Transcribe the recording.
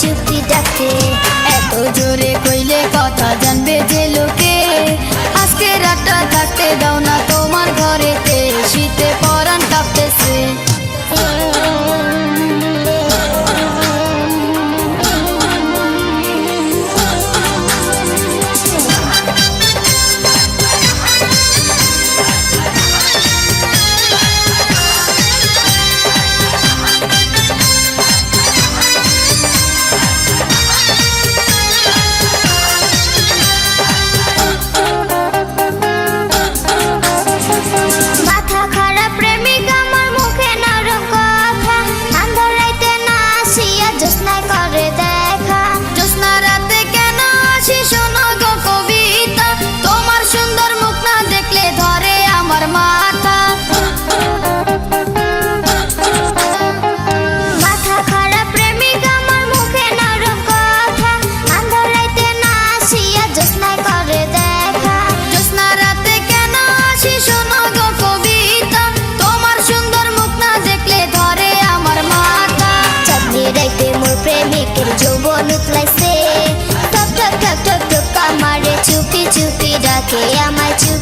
চুপি ডাকে। এত জোরে কইলে কথা জানবে যে লোকে। আজকে রাতটা থাকতে দাও না Yeah, I might